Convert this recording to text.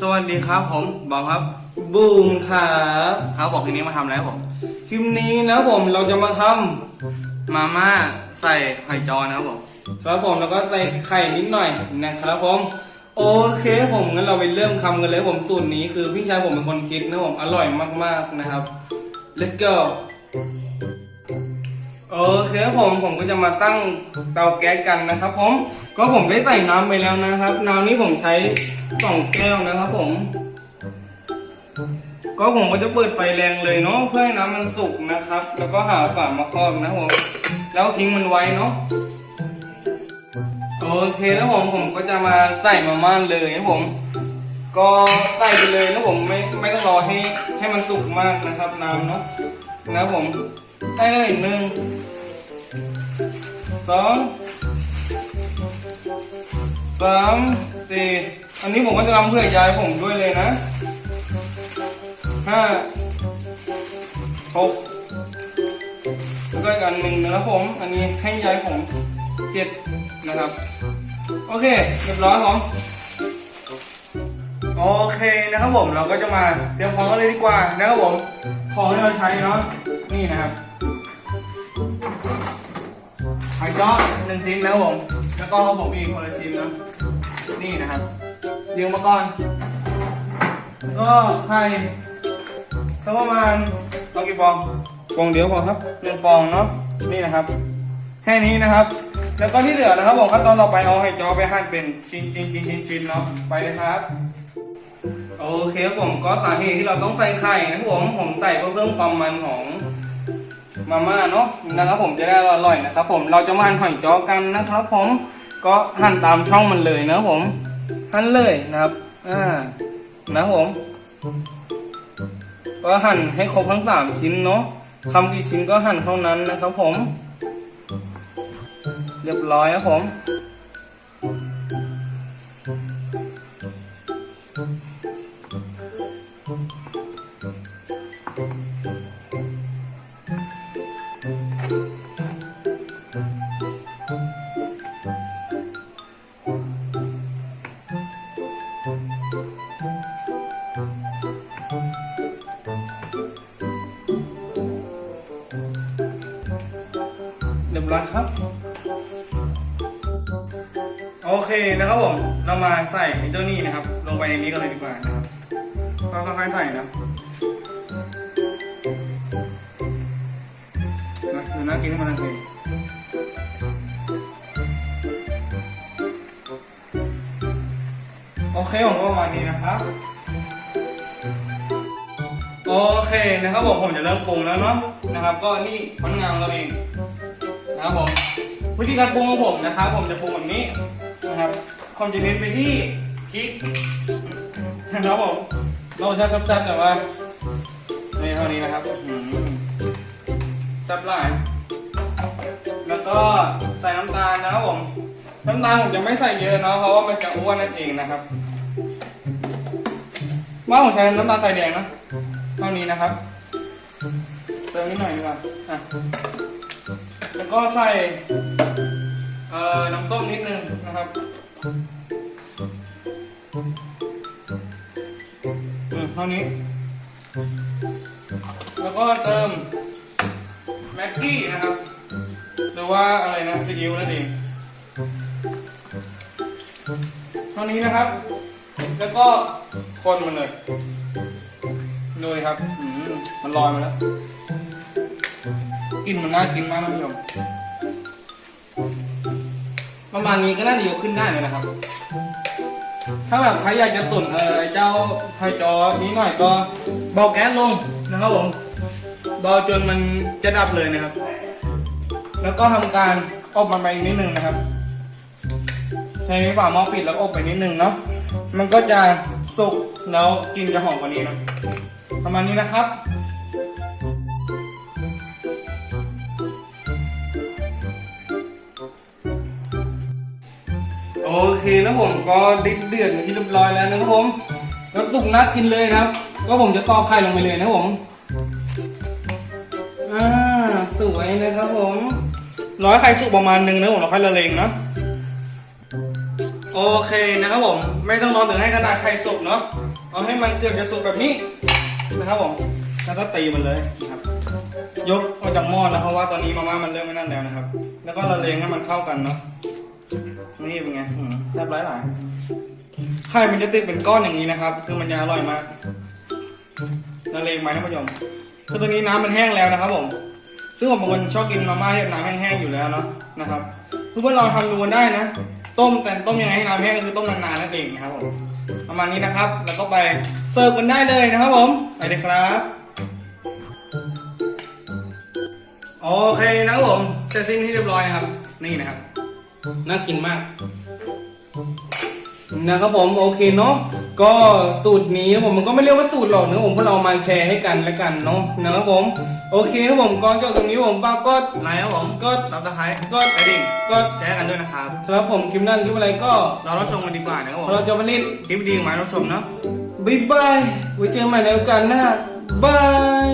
สวัสดีครับผมบองครับบูมครับครับบอกทีนี้มาทำอะไรครับผมคลิปนี้นะครับผมเราจะมาทำมาม่าใส่หอยจอนะครับผมครับผมแล้วก็ใส่ไข่นิดหน่อยนะครับผมโอเคผมงั้นเราไปเริ่มทำกันเลยครับผมสูตรนี้คือพี่ชายผมเป็นคนคิดนะครับผมอร่อยมากๆนะครับ let's go โอเคครับผมผมก็จะมาตั้งเตาแก๊สกันนะครับผมก็ผมได้ใส่น้ำไปแล้วนะครับน้ำนี้ผมใช้ สองแก้วนะครับผม ก็ผมก็จะเปิดไฟแรงเลยเนาะเพื่อให้น้ำมันสุกนะครับ แล้วก็หาฝามาครอบนะผมแล้วทิ้งมันไว้เนาะโอเคแล้วผมผมก็จะมาใส่มาม่าเลยนะผม ก็ใส่ไปเลยนะผมไม่ไม่ต้องรอให้ให้มันสุกมากนะครับน้ำเนาะนะผมได้เลยหนึ่งสองสามสี่ อันนี้ผมก็จะทำเพื่อยายผมด้วยเลยนะห้าหกแล้วก็อีกอันหนึ่งนะครับผม อันนี้ให้ยายผมเจ็ดนะครับ โอเคเรียบร้อยผมโอเคนะครับผมเราก็จะมาเตรียมของกันเลยดีกว่านะครับผมของที่เราใช้เนาะนี่นะครับหอยจ้อหนึ่งชิ้นนะครับผม แล้วก็ของผมอีกคนละชิ้นนะนี่นะครับ เรียืมาก่อนแล้วก็ไข่สักประมาณต้องกี่ฟองฟองเดียวพอครับหนึ่งฟองเนาะนี่นะครับ แค่นี้นะครับ แล้วก็ที่เหลือนะครับผมขั้นตอนต่อไปเอาไข่จอไปหั่นเป็นชิ้นชิ้นชิ้นชิ้นชิ้นเนาะไปเลยครับโอเคครับผมก็สาเหตุที่เราต้องใส่ไข่นะครับผมผมใส่เพื่อเพิ่มความมันของมาม่าเนาะนะครับผมจะได้อร่อยนะครับ ผมเราจะมาหั่นหอยจอกันนะครับ ผมก็หั่นตามช่องมันเลยนะผม หั่นเลยนะครับ อ่า นะผม ก็หั่นให้ครบทั้งสามชิ้นเนาะทำกี่ชิ้นก็หั่นเท่านั้นนะครับผม เรียบร้อยครับผม บร้อยครับ โอเคนะครับผม เรามาใส่ไอ้เจ้านี่นะครับ ลงไปในนี้กันเลยดีกว่านะครับก็ค่อยๆใส่นะนะดูน่ากินขึ้นมาทันทีโอเคผมก็ประมาณนี้นะครับ โอเคนะครับผมผมจะเริ่มปรุงแล้วเนาะนะครับ ก็นี่มะนาวเราเอง นะครับผมวิธีการปรุงของผมนะครับ ผมจะปรุงแบบนี้นะครับผมจะเน้นไปที่พริกนะครับผมเราจะซับๆแต่ว่าในเท่านี้นะครับซับหลายแล้วก็ใส่น้ำตาลนะครับผมน้ำตาลผมจะไม่ใส่เยอะเนาะเพราะว่ามันจะอ้วนนั่นเองนะครับบ้านผมใช้น้ำตาลใส่แดงนะเท่านี้นะครับเติมนิดหน่อยดีกว่าอะ ก็ใส่เอ่อน้ำส้มนิดนึงนะครับอืมเท่านี้ แล้วก็เติมแม็กกี้นะครับ หรือว่าอะไรนะซีอิ๊วนั่นเองเท่านี้นะครับ แล้วก็คนมันเลยดูดิครับมมันลอยมาแล้ว กลินมันน่ากินมากนะผู้ชมประมาณนี้ก็น่าจะยกขึ้นได้เลยนะครับ ถ้าแบบใครอยากจะตุ๋นเออไอ้เจ้าไฮจอนี้หน่อยก็เบาแก๊สลงนะครับผมเบาจนมันจะดับเลยนะครับ แล้วก็ทำการอบมันไปอีกนิดนึงนะครับใช้ฝาหม้อปิดแล้วอบไปนิดนึงเนาะมันก็จะสุกแล้วกลินจะหอมกว่านี้นะประมาณนี้นะครับ โอเคนะผมก็ดิเดือดเป็นที่เรียบร้อยแล้วนะครับผม ก็สุกน่ากินเลยนะครับ ก็ผมจะตอกไข่ลงไปเลยนะครับผมอ่าสวยนะครับผมร้อยไข่สุกประมาณหนึงนะผมเราค่อยละเลงเนาะโอเคนะครับผม ไม่ต้องรอถึงให้ขนาดไข่สุกเนาะเอาให้มันเกือบจะสุกแบบนี้นะครับผมแล้วก็ตีมันเลยครับ ยกออกจากหม้อนะเพราะว่าตอนนี้มาม่ามันเริ่มไม่นั่นแล้วนะครับ แล้วก็ละเลงให้มันเข้ากันเนาะ นี่เป็นไงอืมแซ่บหลายหลายไข่มันจะติดเป็นก้อนอย่างนี้นะครับคือมันจะอร่อยมากละเลงไหมท่านผู้ชมคือตอนนี้น้ำมันแห้งแล้วนะครับผม ซึ่งผมเป็นคนชอบกินมาม่าที่น้ำแห้งๆอยู่แล้วเนาะนะครับเพื่อนๆเราทำดูกันได้นะ ต้มแต่ต้มยังไงให้น้ำแห้งก็คือต้มนานๆนั่นเองนะครับผมประมาณนี้นะครับ แล้วก็ไปเสิร์ฟกันได้เลยนะครับผมไปเลยครับโอเคนะครับผมเสร็จสิ้นที่เรียบร้อยนะครับ นี่นะครับ น่ากินมาก นะครับผมโอเคเนาะก็สูตรนี้ผมมันก็ไม่เรียกว่าสูตรหรอกนะผมพวกเรามาแชร์ให้กันแล้วกันเนาะนะครับผม โอเคครับผมก็จบตรงนี้ผมป้าก็ไลค์ครับผมก็ซับสไครต์ก็กระดิ่งก็แชร์กันด้วยนะครับครับผมคลิปนั้นคลิปอะไรก็รอรับชมกันดีกว่านะครับผมเราจะมาเล่นคลิปดีๆมารับชมเนาะบ๊ายบายไว้เจอกันใหม่ในโอกาสหน้าบาย